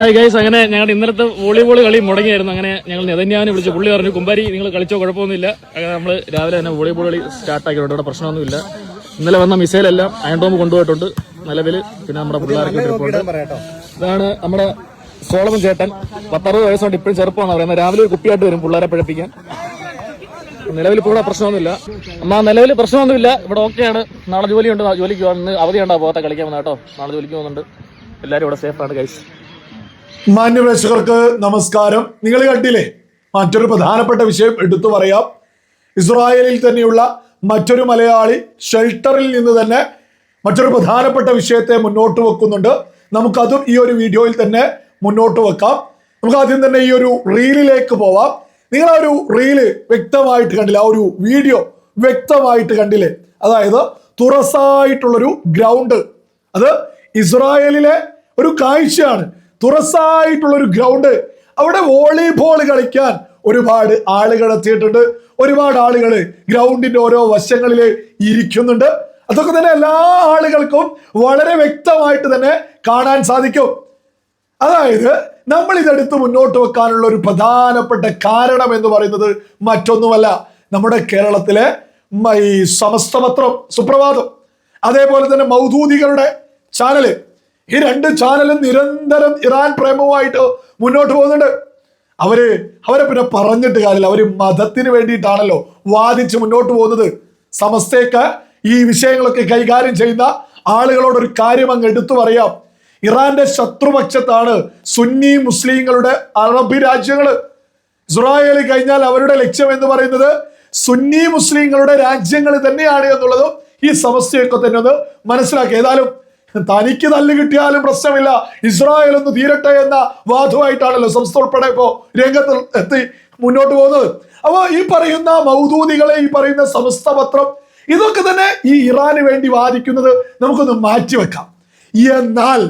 Guys അങ്ങനെ ഞങ്ങൾ ഇന്നലത്തെ വോളിബോൾ കളി മുടങ്ങിയായിരുന്നു. അങ്ങനെ ഞങ്ങൾ നെതന്യാവിനെ വിളിച്ചു. പുള്ളി പറഞ്ഞു കുമ്പാരി നിങ്ങൾ കളിച്ചോ? കുഴപ്പമൊന്നുമില്ല. അങ്ങനെ നമ്മൾ രാവിലെ തന്നെ വോളിബോൾ കളി സ്റ്റാർട്ട് ആക്കിയിട്ടുണ്ട് ഇവിടെ പ്രശ്നമൊന്നുമില്ല. ഇന്നലെ വന്ന മിസൈലെല്ലാം അയൺ ഡോം കൊണ്ടുപോയിട്ടുണ്ട്. നിലവിൽ പിന്നെ നമ്മുടെ പിള്ളേർക്ക് ഇതാണ് നമ്മുടെ സോളമൻ ചേട്ടൻ. പത്തറുപത് വയസ്സുകൊണ്ട് ഇപ്പോഴും ചെറുപ്പമാണ് പറയുന്നത്. രാവിലെ ഒരു കുപ്പിയായിട്ട് വരും പിള്ളേരെ പിഴപ്പിക്കാൻ നിലവിൽ ഇപ്പോൾ ഇവിടെ പ്രശ്നമൊന്നുമില്ല. എന്നാൽ നിലവിൽ പ്രശ്നമൊന്നുമില്ല. ഇവിടെ ഓക്കെയാണ് നാളെ ജോലിയുണ്ട്. ജോലിക്ക് പോകാൻ ഇന്ന് അവധിയുണ്ടോ പോകാത്ത കളിക്കാൻ വന്നാട്ടോ നാളെ ജോലിക്ക് പോകുന്നുണ്ട്. എല്ലാവരും ഇവിടെ സേഫാണ് ഗൈസ് മാന്യപ്രേക്ഷകർക്ക് നമസ്കാരം. നിങ്ങൾ കണ്ടില്ലേ? മറ്റൊരു പ്രധാനപ്പെട്ട വിഷയം എടുത്തു പറയാം. ഇസ്രായേലിൽ തന്നെയുള്ള മറ്റൊരു മലയാളി ഷെൽട്ടറിൽ നിന്ന് തന്നെ മറ്റൊരു പ്രധാനപ്പെട്ട വിഷയത്തെ മുന്നോട്ട് വെക്കുന്നുണ്ട്. നമുക്കതും ഈ ഒരു വീഡിയോയിൽ തന്നെ മുന്നോട്ട് വെക്കാം. നമുക്ക് ആദ്യം തന്നെ ഈ ഒരു റീലിലേക്ക് പോവാം. നിങ്ങൾ ആ ഒരു റീൽ വ്യക്തമായിട്ട് കണ്ടില്ല? ആ ഒരു വീഡിയോ വ്യക്തമായിട്ട് കണ്ടില്ലേ? അതായത് തുറസായിട്ടുള്ളൊരു ഗ്രൗണ്ട്. അത് ഇസ്രായേലിലെ ഒരു കാഴ്ചയാണ്. തുറസായിട്ടുള്ള ഒരു ഗ്രൗണ്ട് അവിടെ വോളിബോൾ കളിക്കാൻ ഒരുപാട് ആളുകൾ എത്തിയിട്ടുണ്ട്. ഒരുപാട് ആളുകൾ ഗ്രൗണ്ടിന്റെ ഓരോ വശങ്ങളിൽ ഇരിക്കുന്നുണ്ട്. അതൊക്കെ തന്നെ എല്ലാ ആളുകൾക്കും വളരെ വ്യക്തമായിട്ട് തന്നെ കാണാൻ സാധിക്കും. അതായത് നമ്മൾ ഇതെടുത്ത് മുന്നോട്ട് വെക്കാനുള്ള ഒരു പ്രധാനപ്പെട്ട കാരണം എന്ന് പറയുന്നത് മറ്റൊന്നുമല്ല. നമ്മുടെ കേരളത്തിലെ ഈ സമസ്തപത്രം സുപ്രഭാതം. അതേപോലെ തന്നെ മൗദൂദികളുടെ ചാനൽ. ഈ രണ്ട് ചാനലും നിരന്തരം ഇറാൻ പ്രേമവുമായിട്ട് മുന്നോട്ട് പോകുന്നുണ്ട്. അവർ അവരെ പിന്നെ പറഞ്ഞിട്ട് കാര്യമില്ല. അവർ മതത്തിന് വേണ്ടിയിട്ടാണല്ലോ വാദിച്ച് മുന്നോട്ട് പോകുന്നത്. സമസ്തയൊക്കെ ഈ വിഷയങ്ങളൊക്കെ കൈകാര്യം ചെയ്യുന്ന ആളുകളോട് ഒരു കാര്യം അങ്ങ് എടുത്തു പറയാം. ഇറാന്റെ ശത്രുപക്ഷത്താണ് സുന്നി മുസ്ലിങ്ങളുടെ അറബി രാജ്യങ്ങൾ ഇസ്രായേൽ കഴിഞ്ഞാൽ അവരുടെ ലക്ഷ്യം എന്ന് പറയുന്നത് സുന്നി മുസ്ലിങ്ങളുടെ രാജ്യങ്ങൾ തന്നെയാണ് എന്നുള്ളതും ഈ സമസ്യയൊക്കെ തന്നെ ഒന്ന് മനസ്സിലാക്കി. ഏതായാലും തനിക്ക് തല്ല് കിട്ടിയാലും പ്രശ്നമില്ല. ഇസ്രായേൽ ഒന്ന് തീരട്ടെ എന്ന വാദമായിട്ടാണല്ലോ സംസ്ഥ ഉൾപ്പെടെ ഇപ്പോ രംഗത്ത് എത്തി മുന്നോട്ട് പോകുന്നത്. അപ്പോ ഈ പറയുന്ന മൗദൂദികളെ ഈ പറയുന്ന സമസ്ത പത്രം ഇതൊക്കെ തന്നെ ഈ ഇറാന് വേണ്ടി വാദിക്കുന്നത് നമുക്കൊന്ന് മാറ്റിവെക്കാം എന്നാൽ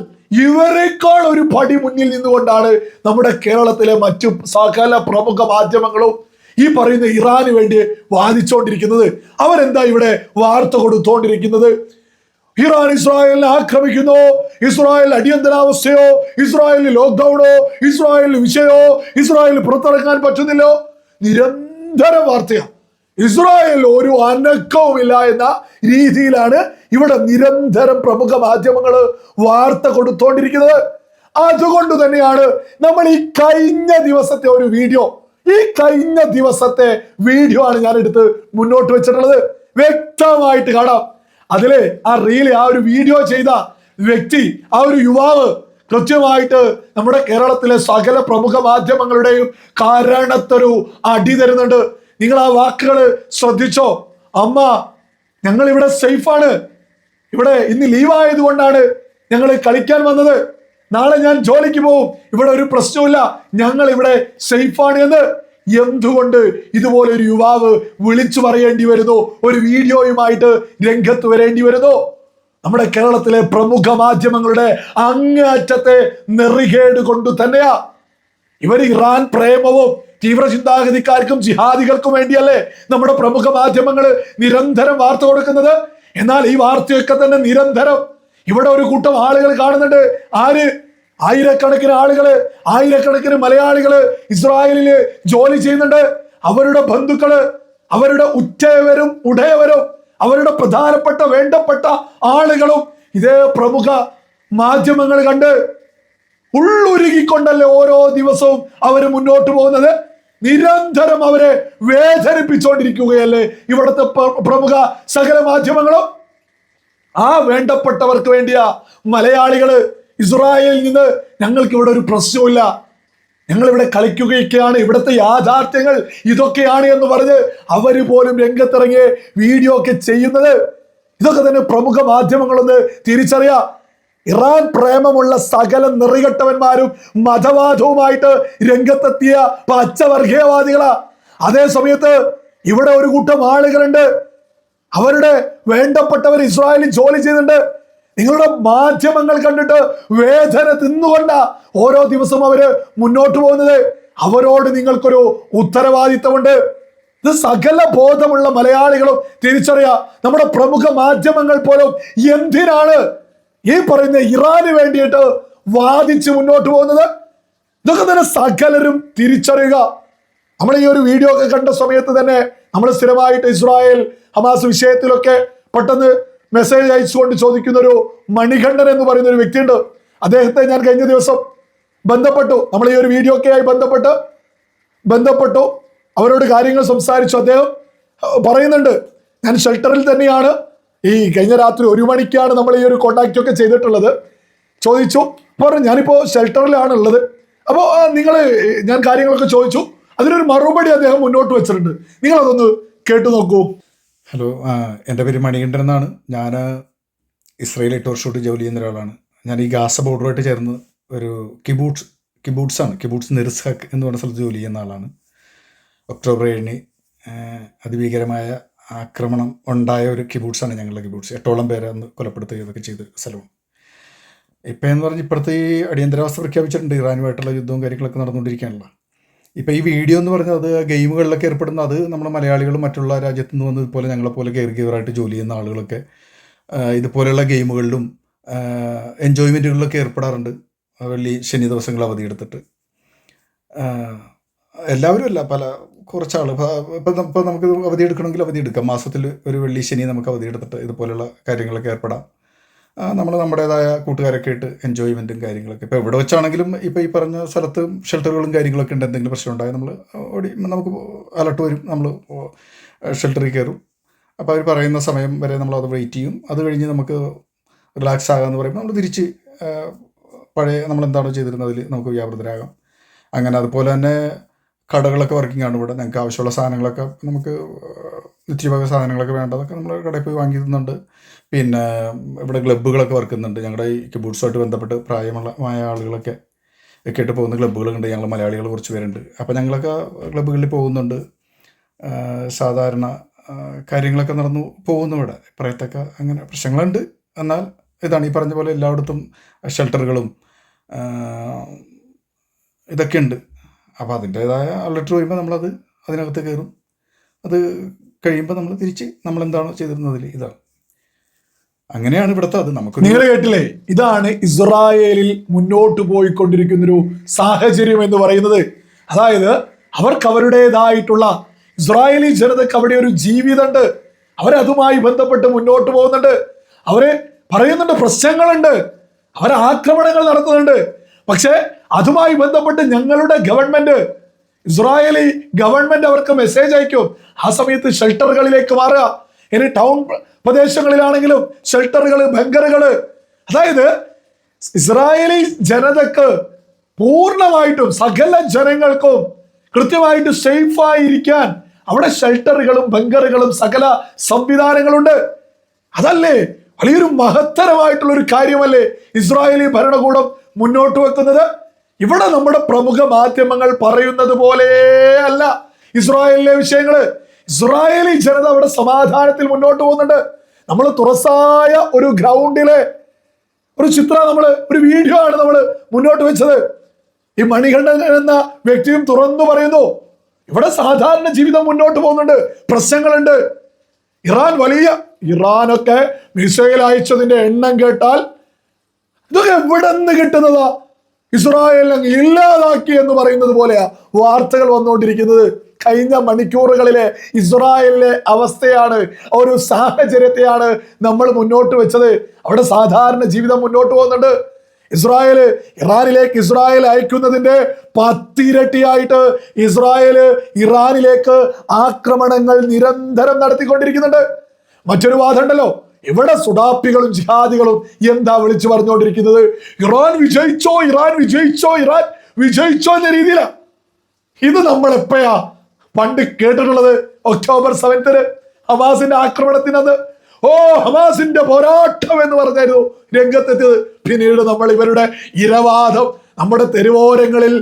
ഇവരെക്കാൾ ഒരു പടി മുന്നിൽ നിന്നുകൊണ്ടാണ് നമ്മുടെ കേരളത്തിലെ മറ്റു സകല പ്രമുഖ മാധ്യമങ്ങളും ഈ പറയുന്ന ഇറാന് വേണ്ടി വാദിച്ചുകൊണ്ടിരിക്കുന്നത് അവരെന്താ ഇവിടെ വാർത്ത കൊടുത്തോണ്ടിരിക്കുന്നത്? ഇറാൻ ഇസ്രായേലിനെ ആക്രമിക്കുന്നു. ഇസ്രായേൽ അടിയന്തരാവസ്ഥയോ ഇസ്രായേലിന് ലോക്ക്ഡൌണോ ഇസ്രായേലിന് വിഷയോ ഇസ്രായേലിൽ പുറത്തിറങ്ങാൻ പറ്റുന്നില്ലോ. നിരന്തര വാർത്തയാണ് ഇസ്രായേൽ ഒരു അനക്കവുമില്ല എന്ന രീതിയിലാണ് ഇവിടെ നിരന്തരം പ്രമുഖ മാധ്യമങ്ങൾ വാർത്ത കൊടുത്തോണ്ടിരിക്കുന്നത്. അതുകൊണ്ട് തന്നെയാണ് നമ്മൾ ഈ കഴിഞ്ഞ ദിവസത്തെ ഒരു വീഡിയോ ഈ കഴിഞ്ഞ ദിവസത്തെ വീഡിയോ ആണ് ഞാൻ എടുത്ത് മുന്നോട്ട് വെച്ചിട്ടുള്ളത്. വ്യക്തമായിട്ട് കാണാം. അതിൽ ആ റീൽ ആ ഒരു വീഡിയോ ചെയ്ത വ്യക്തി ആ ഒരു യുവാവ് കൃത്യമായിട്ട് നമ്മുടെ കേരളത്തിലെ സകല പ്രമുഖ മാധ്യമങ്ങളുടെയും കാരണത്തൊരു അടി തരുന്നുണ്ട്. നിങ്ങൾ ആ വാക്കുകൾ ശ്രദ്ധിച്ചോ? അമ്മ ഞങ്ങൾ ഇവിടെ സേഫാണ് ഇവിടെ ഇന്ന് ലീവ് ആയതുകൊണ്ടാണ് ഞങ്ങൾ കളിക്കാൻ വന്നത്. നാളെ ഞാൻ ജോലിക്ക് പോവും. ഇവിടെ ഒരു പ്രശ്നവുമില്ല. ഞങ്ങൾ ഇവിടെ സേഫാണ് എന്ന് എന്തുകൊണ്ട് ഇതുപോലെ ഒരു യുവാവ് വിളിച്ചു പറയേണ്ടി വരുന്നു? ഒരു വീഡിയോയുമായിട്ട് രംഗത്ത് വരേണ്ടി വരുന്നു. നമ്മുടെ കേരളത്തിലെ പ്രമുഖ മാധ്യമങ്ങളുടെ അങ്ങേയറ്റത്തെ നെറികേട് കൊണ്ട് തന്നെയാ. ഇവർ ഇറാൻ പ്രേമവും തീവ്ര ചിന്താഗതിക്കാർക്കും ജിഹാദികൾക്കും വേണ്ടിയല്ലേ നമ്മുടെ പ്രമുഖ മാധ്യമങ്ങൾ നിരന്തരം വാർത്ത കൊടുക്കുന്നത്? എന്നാൽ ഈ വാർത്തയൊക്കെ തന്നെ നിരന്തരം. ഇവിടെ ഒരു കൂട്ടം ആളുകൾ കാണുന്നുണ്ട്. ആര്? ആയിരക്കണക്കിന് ആളുകൾ ആയിരക്കണക്കിന് മലയാളികൾ ഇസ്രായേലിൽ ജോലി ചെയ്യുന്നുണ്ട്. അവരുടെ ബന്ധുക്കൾ അവരുടെ ഉറ്റയവരും ഉടയവരും അവരുടെ പ്രധാനപ്പെട്ട വേണ്ടപ്പെട്ട ആളുകളും ഇതേ പ്രമുഖ മാധ്യമങ്ങൾ കണ്ട് ഉള്ളുരുകിക്കൊണ്ടല്ലേ ഓരോ ദിവസവും അവർ മുന്നോട്ട് പോകുന്നത്? നിരന്തരം അവരെ വേദനിപ്പിച്ചുകൊണ്ടിരിക്കുകയല്ലേ ഇവിടുത്തെ പ്ര- പ്രമുഖ സകല മാധ്യമങ്ങളും? ആ വേണ്ടപ്പെട്ടവർക്ക് വേണ്ടിയ മലയാളികൾ ഇസ്രായേലിൽ നിന്ന് ഞങ്ങൾക്ക് ഇവിടെ ഒരു പ്രശ്നവുമില്ല ഞങ്ങൾ ഇവിടെ കളിക്കുകയൊക്കെയാണ്. ഇവിടുത്തെ യാഥാർത്ഥ്യങ്ങൾ ഇതൊക്കെയാണ് എന്ന് പറഞ്ഞ് അവർ പോലും രംഗത്തിറങ്ങി വീഡിയോ ഒക്കെ ചെയ്യുന്നത്. ഇതൊക്കെ തന്നെ പ്രമുഖ മാധ്യമങ്ങളൊന്ന് തിരിച്ചറിയാം. ഇറാൻ പ്രേമമുള്ള സകല നിറികെട്ടവന്മാരും മതവാദവുമായിട്ട് രംഗത്തെത്തിയ പച്ചവർഗീയവാദികളാ. അതേ സമയത്ത് ഇവിടെ ഒരു കൂട്ടം ആളുകളുണ്ട്. അവരുടെ വേണ്ടപ്പെട്ടവർ ഇസ്രായേലിൽ ജോലി ചെയ്യുന്നുണ്ട്. നിങ്ങളുടെ മാധ്യമങ്ങൾ കണ്ടിട്ട് വേദന തിന്നുകൊണ്ട ഓരോ ദിവസവും അവർ മുന്നോട്ട് പോകുന്നത് അവരോട് നിങ്ങൾക്കൊരു ഉത്തരവാദിത്തമുണ്ട്. ഇത് സകല ബോധമുള്ള മലയാളികളും തിരിച്ചറിയാം. നമ്മുടെ പ്രമുഖ മാധ്യമങ്ങൾ പോലും എന്തിനാണ് ഈ പറയുന്ന ഇറാന് വേണ്ടിയിട്ട് വാദിച്ച് മുന്നോട്ട് പോകുന്നത്? ഇതൊക്കെ തന്നെ സകലരും തിരിച്ചറിയുക. നമ്മൾ ഈ ഒരു വീഡിയോ ഒക്കെ കണ്ട സമയത്ത് തന്നെ നമ്മൾ സ്ഥിരമായിട്ട് ഇസ്രായേൽ ഹമാസ് വിഷയത്തിലൊക്കെ പെട്ടെന്ന് മെസ്സേജ് അയച്ചുകൊണ്ട് ചോദിക്കുന്ന ഒരു മണികണ്ഠൻ എന്ന് പറയുന്ന ഒരു വ്യക്തിയുണ്ട്. അദ്ദേഹത്തെ ഞാൻ കഴിഞ്ഞ ദിവസം ബന്ധപ്പെട്ടു. നമ്മൾ ഈ ഒരു വീഡിയോ ഒക്കെ ആയി ബന്ധപ്പെട്ട് ബന്ധപ്പെട്ടു. അവരോട് കാര്യങ്ങൾ സംസാരിച്ചു. അദ്ദേഹം പറയുന്നുണ്ട് ഞാൻ ഷെൽട്ടറിൽ തന്നെയാണ്. ഈ കഴിഞ്ഞ രാത്രി ഒരു മണിക്കാണ് നമ്മൾ ഈ ഒരു കോണ്ടാക്റ്റ് ഒക്കെ ചെയ്തിട്ടുള്ളത്. ചോദിച്ചു പറഞ്ഞു ഞാനിപ്പോൾ ഷെൽട്ടറിലാണ് ഉള്ളത് അപ്പോൾ നിങ്ങൾ ഞാൻ കാര്യങ്ങളൊക്കെ ചോദിച്ചു. അതിനൊരു മറുപടി അദ്ദേഹം മുന്നോട്ട് വെച്ചിട്ടുണ്ട്. നിങ്ങളതൊന്ന് കേട്ടു നോക്കൂ. ഹലോ എന്റെ പേര് മണികണ്ഠൻ എന്നാണ്. ഞാൻ ഇസ്രയേൽ എട്ട് വർഷമായിട്ട് ജോലി ചെയ്യുന്ന ഒരാളാണ്. ഞാൻ ഈ ഗാസ ബോർഡറുമായിട്ട് ചേർന്ന് ഒരു കിബൂട്ട്സ് കിബൂട്ട്സാണ് കിബൂട്ട്സ് നിർസഹക്ക് എന്ന് പറഞ്ഞ സ്ഥലത്ത് ജോലി ചെയ്യുന്ന ആളാണ്. ഒക്ടോബർ ഏഴിന് അതിഭീകരമായ ആക്രമണം ഉണ്ടായ ഒരു കിബൂട്ട്സാണ് ഞങ്ങളുടെ കിബൂട്ട്സ് എട്ടോളം പേരെ അന്ന് കൊലപ്പെടുത്തുകയൊക്കെ ചെയ്ത സ്ഥലമാണ്. ഇപ്പം എന്ന് പറഞ്ഞ് ഇപ്പോഴത്തെ ഈ അടിയന്തരാവസ്ഥ പ്രഖ്യാപിച്ചിട്ടുണ്ട്. ഇറാനുമായിട്ടുള്ള യുദ്ധവും കാര്യങ്ങളൊക്കെ നടന്നുകൊണ്ടിരിക്കുകയാണല്ലോ. ഇപ്പം ഈ വീഡിയോ എന്ന് പറഞ്ഞാൽ അത് ഗെയിമുകളിലൊക്കെ ഏർപ്പെടുന്ന അത് നമ്മുടെ മലയാളികളും മറ്റുള്ള രാജ്യത്തു നിന്ന് വന്ന് ഇതുപോലെ ഞങ്ങളെപ്പോലെ കെയർ ഗീവറായിട്ട് ജോലി ചെയ്യുന്ന ആളുകളൊക്കെ ഇതുപോലെയുള്ള ഗെയിമുകളിലും എൻജോയ്മെന്റുകളിലൊക്കെ ഏർപ്പെടാറുണ്ട്. വെള്ളി ശനി ദിവസങ്ങൾ അവധിയെടുത്തിട്ട് എല്ലാവരും അല്ല പല കുറച്ചാൾ ഇപ്പം ഇപ്പം നമുക്ക് അവധി എടുക്കണമെങ്കിൽ അവധി എടുക്കാം. മാസത്തിൽ ഒരു വെള്ളി ശനി നമുക്ക് അവധി എടുത്തിട്ട് ഇതുപോലെയുള്ള കാര്യങ്ങളൊക്കെ ഏർപ്പെടാം. നമ്മൾ നമ്മുടേതായ കൂട്ടുകാരൊക്കെ ആയിട്ട് എൻജോയ്മെന്റും കാര്യങ്ങളൊക്കെ. ഇപ്പോൾ എവിടെ വെച്ചാണെങ്കിലും ഇപ്പോൾ ഈ പറഞ്ഞ സ്ഥലത്ത് ഷെൽട്ടറുകളും കാര്യങ്ങളൊക്കെ ഉണ്ട് എന്തെങ്കിലും പ്രശ്നം ഉണ്ടായാൽ നമ്മൾ ഓടി നമുക്ക് അലർട്ട് വരും നമ്മൾ ഷെൽട്ടറിൽ കയറും. അപ്പോൾ അവർ പറയുന്ന സമയം വരെ നമ്മൾ അത് വെയിറ്റ് ചെയ്യും. അത് കഴിഞ്ഞ് നമുക്ക് റിലാക്സ് ആകാമെന്ന് പറയുമ്പോൾ നമ്മൾ തിരിച്ച് പഴയ നമ്മൾ എന്താണോ ചെയ്തിരുന്നത് അതിൽ നമുക്ക് വ്യാപൃതരാകാം. അങ്ങനെ അതുപോലെ തന്നെ കടകളൊക്കെ വർക്കിംഗ് ആണ് ഇവിടെ. ഞങ്ങൾക്ക് ആവശ്യമുള്ള സാധനങ്ങളൊക്കെ നമുക്ക് നിത്യഭാഗ സാധനങ്ങളൊക്കെ വേണ്ടതൊക്കെ നമ്മൾ കടയിൽ പോയി വാങ്ങി തന്നുണ്ട് പിന്നെ ഇവിടെ ക്ലബ്ബുകളൊക്കെ വർക്കുന്നുണ്ട് ഞങ്ങളുടെ ഈ കിബൂട്ട്സുമായിട്ട് ബന്ധപ്പെട്ട് പ്രായമുള്ള മായ ആളുകളൊക്കെ ഒക്കെ ആയിട്ട് പോകുന്ന ക്ലബ്ബുകളുണ്ട് ഞങ്ങൾ മലയാളികൾ കുറച്ച് പേരുണ്ട്. അപ്പോൾ ഞങ്ങളൊക്കെ ക്ലബ്ബുകളിൽ പോകുന്നുണ്ട്. സാധാരണ കാര്യങ്ങളൊക്കെ നടന്നു പോകുന്നു ഇവിടെ. പറയത്തക്ക അങ്ങനെ പ്രശ്നങ്ങളുണ്ട്. എന്നാൽ ഇതാണ് ഈ പറഞ്ഞ പോലെ എല്ലായിടത്തും ഷെൽട്ടറുകളും ഇതൊക്കെ ഉണ്ട്. അപ്പോൾ അതിന്റേതായ അലർട്ട് വരുമ്പോൾ നമ്മളത് അതിനകത്ത് കയറും. അത് കഴിയുമ്പോൾ നമ്മൾ തിരിച്ച് നമ്മൾ എന്താണോ ചെയ്തിരുന്നതിൽ ഇതാണ്. അങ്ങനെയാണ് ഇവിടുത്തെ അത്. നമുക്ക് നിങ്ങൾ കേട്ടില്ലേ? ഇതാണ് ഇസ്രായേലിൽ മുന്നോട്ട് പോയിക്കൊണ്ടിരിക്കുന്ന ഒരു സാഹചര്യം എന്ന് പറയുന്നത്. അതായത് അവർക്ക് അവരുടേതായിട്ടുള്ള ഇസ്രായേലി ജനതയ്ക്ക് അവിടെ ഒരു ജീവിതമുണ്ട്. അവരതുമായി ബന്ധപ്പെട്ട് മുന്നോട്ട് പോകുന്നുണ്ട്. അവരെ പറയുന്നുണ്ട് പ്രശ്നങ്ങളുണ്ട്. അവർ ആക്രമണങ്ങൾ നടത്തുന്നുണ്ട്. പക്ഷേ അതുമായി ബന്ധപ്പെട്ട് ഞങ്ങളുടെ ഗവൺമെന്റ് ഇസ്രായേലി ഗവൺമെന്റ് അവർക്ക് മെസ്സേജ് അയക്കും. ആ സമയത്ത് ഷെൽട്ടറുകളിലേക്ക് മാറുക. ഇനി ടൗൺ പ്രദേശങ്ങളിലാണെങ്കിലും ഷെൽട്ടറുകൾ ബങ്കറുകൾ അതായത് ഇസ്രായേലി ജനതക്ക് പൂർണമായിട്ടും സകല ജനങ്ങൾക്കും കൃത്യമായിട്ട് സേഫായിരിക്കാൻ അവിടെ ഷെൽട്ടറുകളും ബങ്കറുകളും സകല സംവിധാനങ്ങളുണ്ട്. അതല്ലേ? വലിയൊരു മഹത്തരമായിട്ടുള്ള ഒരു കാര്യമല്ലേ ഇസ്രായേലി ഭരണകൂടം മുന്നോട്ട് വെക്കുന്നത്? ഇവിടെ നമ്മുടെ പ്രമുഖ മാധ്യമങ്ങൾ പറയുന്നത് പോലെ അല്ല. ഇസ്രായേലിലെ വിഷയങ്ങൾ. ഇസ്രായേലി ജനത അവിടെ സമാധാനത്തിൽ മുന്നോട്ട് പോകുന്നുണ്ട്. നമ്മൾ തുറസായ ഒരു ഗ്രൗണ്ടിലെ ഒരു ചിത്രം നമ്മൾ ഒരു വീഡിയോ ആണ് നമ്മൾ മുന്നോട്ട് വെച്ചത്. ഈ മണികണ്ഠൻ എന്ന വ്യക്തിയും തുറന്നു പറയുന്നു ഇവിടെ സാധാരണ ജീവിതം മുന്നോട്ട് പോകുന്നുണ്ട്. പ്രശ്നങ്ങളുണ്ട്. ഇറാൻ വലിയ ഇറാനൊക്കെ മിസൈൽ അയച്ചതിന്റെ എണ്ണം കേട്ടാൽ ഇതൊക്കെ എവിടെ നിന്ന് കിട്ടുന്നതാ? ഇസ്രായേൽ ഇല്ലാതാക്കി എന്ന് പറയുന്നത് പോലെയാ വാർത്തകൾ വന്നുകൊണ്ടിരിക്കുന്നത്. കഴിഞ്ഞ മണിക്കൂറുകളിലെ ഇസ്രായേലിലെ അവസ്ഥയാണ് ഒരു സാഹചര്യത്തെയാണ് നമ്മൾ മുന്നോട്ട് വെച്ചത്. അവിടെ സാധാരണ ജീവിതം മുന്നോട്ട് പോകുന്നുണ്ട്. ഇസ്രായേൽ ഇറാനിലേക്ക് ഇസ്രായേൽ അയക്കുന്നതിന്റെ പത്തിരട്ടിയായിട്ട് ഇസ്രായേൽ ഇറാനിലേക്ക് ആക്രമണങ്ങൾ നിരന്തരം നടത്തിക്കൊണ്ടിരിക്കുന്നുണ്ട്. മറ്റൊരു വാദമുണ്ടല്ലോ ഇവിടെ സുഡാപ്പികളും ജിഹാദികളും എന്താ വിളിച്ചു പറഞ്ഞുകൊണ്ടിരിക്കുന്നത്? ഇറാൻ വിജയിച്ചോ ഇറാൻ വിജയിച്ചോ ഇറാൻ വിജയിച്ചോ എന്ന രീതിയിലാണ് ഇത് നമ്മൾ എപ്പോഴാ പണ്ട് കേട്ടിട്ടുള്ളത്? ഒക്ടോബർ സെവൻത്തിന് ഹമാസിന്റെ ആക്രമണത്തിനത് ഓ ഹമാസിന്റെ പോരാട്ടം എന്ന് പറഞ്ഞായിരുന്നു രംഗത്തെത്തിയത്. പിന്നീട് നമ്മൾ ഇവരുടെ ഇരവാദം നമ്മുടെ തെരുവോരങ്ങളിൽ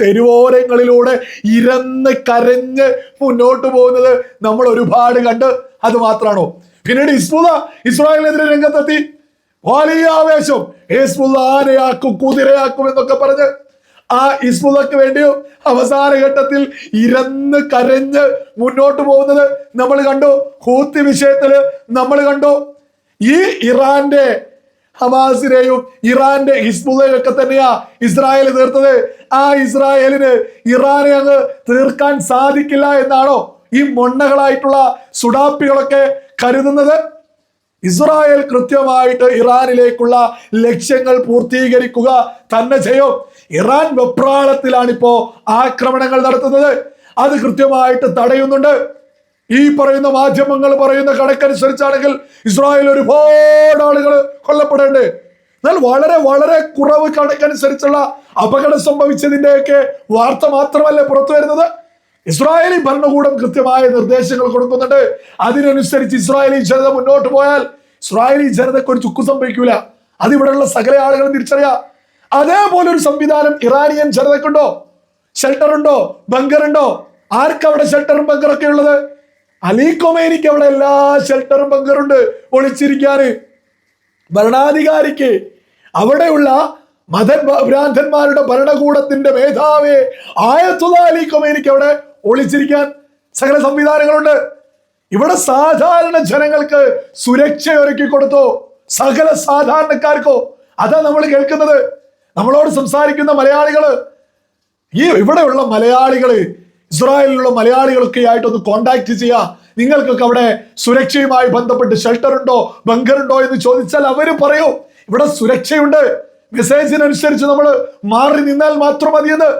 തെരുവോരങ്ങളിലൂടെ ഇരന്ന് കരഞ്ഞ് മുന്നോട്ട് പോകുന്നത് നമ്മൾ ഒരുപാട് കണ്ട് അത് മാത്രമാണോ? പിന്നീട് ഇസ്മുല ഇസ്രായേലിനെതിരെ രംഗത്തെത്തി. വലിയ ആവേശം. ഇസ്മുല ആനയാക്കും കുതിരയാക്കും എന്നൊക്കെ പറഞ്ഞ് ആ ഇസ്മുലക്ക് വേണ്ടിയോ അവസാന ഘട്ടത്തിൽ ഇരന്ന് കരഞ്ഞ് മുന്നോട്ട് പോകുന്നത് നമ്മൾ കണ്ടു. ഹൂത്തി വിഷയത്തിൽ നമ്മൾ കണ്ടു. ഈ ഇറാന്റെ ഹമാസിനെയും ഇറാന്റെ ഹിസ്ബുള്ളയും ഒക്കെ തന്നെയാ ഇസ്രായേൽ തീർത്തത്. ആ ഇസ്രായേലിന് ഇറാനെ അങ്ങ് തീർക്കാൻ സാധിക്കില്ല എന്നാണോ ഈ മൊണ്ണകളായിട്ടുള്ള സുഡാപ്പികളൊക്കെ കരുതുന്നത്? ഇസ്രായേൽ കൃത്യമായിട്ട് ഇറാനിലേക്കുള്ള ലക്ഷ്യങ്ങൾ പൂർത്തീകരിക്കുക തന്നെ ചെയ്യും. ഇറാൻ വെപ്രാളത്തിലാണ് ഇപ്പോ ആക്രമണങ്ങൾ നടത്തുന്നത്. അത് കൃത്യമായിട്ട് തടയുന്നുണ്ട്. ഈ പറയുന്ന മാധ്യമങ്ങൾ പറയുന്ന കണക്കനുസരിച്ചാണെങ്കിൽ ഇസ്രായേൽ ഒരുപാട് ആളുകൾ കൊല്ലപ്പെടേണ്ടേ? എന്നാൽ വളരെ വളരെ കുറവ് കണക്കനുസരിച്ചുള്ള അപകടം സംഭവിച്ചതിന്റെയൊക്കെ വാർത്ത മാത്രമല്ലേ പുറത്തു വരുന്നത്. ഇസ്രായേലി ഭരണകൂടം കൃത്യമായ നിർദ്ദേശങ്ങൾ കൊടുക്കുന്നുണ്ട്. അതിനനുസരിച്ച് ഇസ്രായേലി ജനത മുന്നോട്ട് പോയാൽ ഇസ്രായേലി ജനതയ്ക്ക് ഒരു ചുക്ക് സംഭവിക്കൂല. അതിവിടെയുള്ള സകല ആളുകളും തിരിച്ചറിയാം. അതേപോലെ ഒരു സംവിധാനം ഇറാനിയൻ ജനതക്കുണ്ടോ ഷെൽട്ടർ ഉണ്ടോ? ബങ്കർ ഉണ്ടോ? ആർക്കവിടെ ഷെൽട്ടറും ബങ്കറൊക്കെ ഉള്ളത്? അലി കൊമേനിക്ക് അവിടെ എല്ലാ ഷെൽട്ടറും പങ്കറുണ്ട് ഒളിച്ചിരിക്കാന്. ഭരണാധികാരിക്ക് അവിടെയുള്ള മത ഭ്രാന്തന്മാരുടെ ഭരണകൂടത്തിന്റെ മേധാവി ആയത്തുള്ള അലി കൊമേനിക്ക് അവിടെ ഒളിച്ചിരിക്കാൻ സകല സംവിധാനങ്ങളുണ്ട്. ഇവിടെ സാധാരണ ജനങ്ങൾക്ക് സുരക്ഷ ഒരുക്കി കൊടുത്തോ സകല സാധാരണക്കാർക്കോ അതാ നമ്മൾ കേൾക്കുന്നത്. നമ്മളോട് സംസാരിക്കുന്ന മലയാളികൾ ഈ ഇവിടെയുള്ള മലയാളികൾ ഇസ്രായേലിലുള്ള മലയാളികളൊക്കെ ആയിട്ടൊന്ന് കോണ്ടാക്ട് ചെയ്യുക നിങ്ങൾക്കൊക്കെ അവിടെ സുരക്ഷയുമായി ബന്ധപ്പെട്ട് ഷെൽട്ടർ ഉണ്ടോ? ബങ്കർ ഉണ്ടോ എന്ന് ചോദിച്ചാൽ അവർ പറയൂ. ഇവിടെ സുരക്ഷയുണ്ട്. മെസ്സേജിനനുസരിച്ച് നമ്മൾ മാറി നിന്നാൽ മാത്രം മതിയെന്ന്.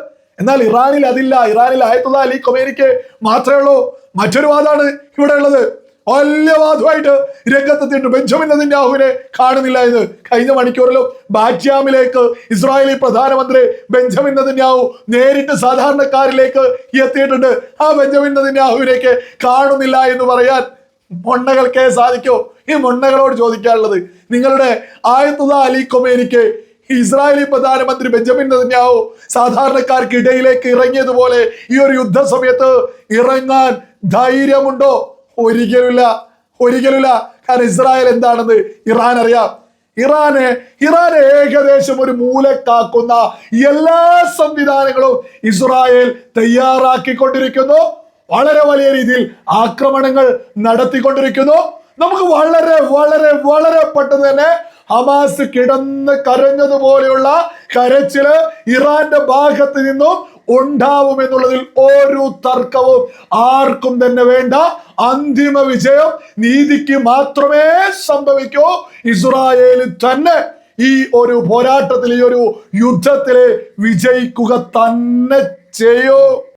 എന്നാൽ ഇറാനിൽ അതില്ല. ഇറാനിൽ ആയത്തുള്ള അലി കൊമേനിക്ക് മാത്രമേ ഉള്ളൂ. മറ്റൊരു വാദമാണ് ഇവിടെ ഉള്ളത് വലിയ വാദമായിട്ട് രംഗത്തെത്തിയിട്ട് ബെഞ്ചമിൻ നദിന്യാഹുവിനെ കാണുന്നില്ല എന്ന് കഴിഞ്ഞ മണിക്കൂറിലും ബാറ്റ്യാമിലേക്ക് ഇസ്രായേലി പ്രധാനമന്ത്രി ബെഞ്ചമിൻ നദിന്യാഹു നേരിട്ട് സാധാരണക്കാരിലേക്ക് എത്തിയിട്ടുണ്ട്. ആ ബെഞ്ചമിൻ നദിന്യാഹുവിനേക്ക് കാണുന്നില്ല എന്ന് പറയാൻ മൊണ്ണകൾക്കേ സാധിക്കൂ? ഈ മൊണ്ണകളോട് ചോദിക്കാനുള്ളത് നിങ്ങളുടെ ആയത്തുത അലി കൊമേനിക്ക് ഇസ്രായേലി പ്രധാനമന്ത്രി ബെഞ്ചമിൻ നെതന്യാഹു സാധാരണക്കാർക്ക് ഇടയിലേക്ക് ഇറങ്ങിയതുപോലെ ഈ ഒരു യുദ്ധ സമയത്ത് ഇറങ്ങാൻ ധൈര്യമുണ്ടോ? ഒരിക്കലുമില്ല ഒരിക്കലുമില്ല. കാരണം ഇസ്രായേൽ എന്താണെന്ന് ഇറാൻ അറിയാം. ഇറാന് ഇറാൻ ഏകദേശം ഒരു മൂലക്കാക്കുന്ന എല്ലാ സംവിധാനങ്ങളും ഇസ്രായേൽ തയ്യാറാക്കിക്കൊണ്ടിരിക്കുന്നു. വളരെ വലിയ രീതിയിൽ ആക്രമണങ്ങൾ നടത്തിക്കൊണ്ടിരിക്കുന്നു. നമുക്ക് വളരെ വളരെ വളരെ പെട്ടെന്ന് തന്നെ ഹമാസ് കിടന്ന് കരഞ്ഞതുപോലെയുള്ള കരച്ചിൽ ഇറാന്റെ ഭാഗത്ത് നിന്നും ഉണ്ടാവും എന്നുള്ളതിൽ ഒരു തർക്കവും ആർക്കും തന്നെ വേണ്ട. അന്തിമ വിജയം നീതിക്ക് മാത്രമേ സംഭവിക്കൂ. ഇസ്രായേലിൽ തന്നെ ഈ ഒരു പോരാട്ടത്തിൽ ഈ ഒരു യുദ്ധത്തിൽ വിജയിക്കുക തന്നെ ചെയ്യൂ.